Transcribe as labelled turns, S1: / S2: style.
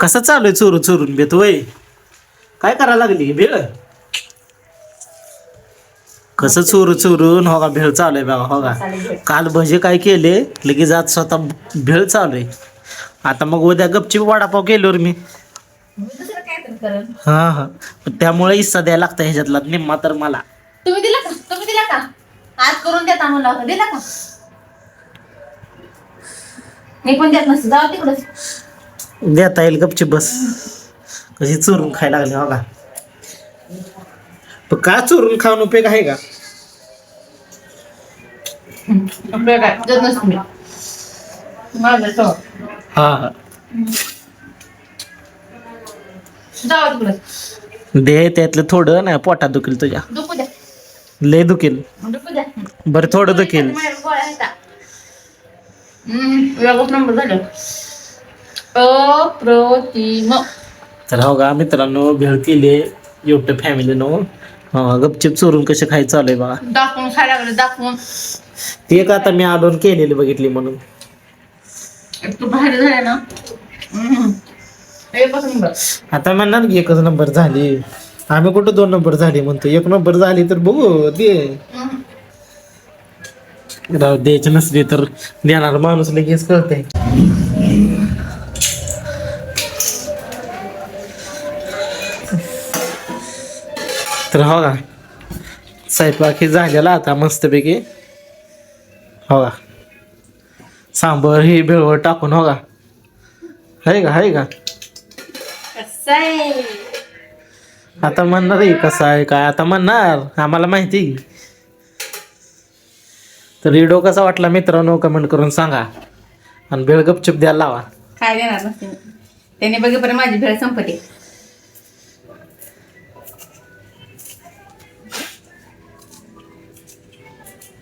S1: कसं चालू आहे चोरू चोरून बेत वय? काय करायला लागली भेळ? कसं चोरू चोरून हो का भेळ चालू आहे बघा हो का. काल भजे काय केले लगेच आज स्वतः भेळ चालू आहे आता मग उद्या गपचीप वडापाव केल्यावर मी. हा हा. त्यामुळे हिस्सा द्यायला लागतं ह्याच्यातला निम्मा तर मला.
S2: तुम्ही दिला का? तुम्ही दिला का? आज करून देता म्हणला होता दिला का? मी पण देत नसते. जाऊ तिकडं.
S1: देता येईल गपचीप बस. कशी चोरून खायला लागली हो का पण का चोरून खाऊन उपयोग आहे का? हा. हा दे त्यातलं थोडं नाही पोटात दुखेल तुझ्या. लय दुखेल. बरं थोडं दुखेल.
S2: अप्रतिम.
S1: तर हो का मित्रांनो भेळ केली युट्यूब फॅमिलीनं गपचिप चोरून कसे खायचं चालू आहे बघा
S2: दाखवून खायला लागले दाखवून.
S1: ती एक आता मी आलोन केलेली बघितली म्हणून.
S2: तू बाहेर झाला ना. हम्म. एकच नंबर.
S1: आता म्हणणार की एकच नंबर झाली. आम्ही कुठं दोन नंबर झाली म्हणतो. एक नंबर झाली तर बघू दे.
S2: हम्म.
S1: राव द्यायची नसली तर देणार माणूस लगेच कळतंय. तर हो का? स्वयंपाकी झालेला आता मस्तपैकी. हो का? सांबर ही भेळवर टाकून हो का? आहे का? आहे का? आता म्हणणार आहे कसं आहे काय आता म्हणणार? आम्हाला माहिती. तर व्हिडिओ कसा वाटला मित्रांनो कमेंट करून सांगा. आणि भेळ गपचूप द्यायला लावा.
S2: काय देणार. त्याने बघेपर्यंत माझी भेळ संपते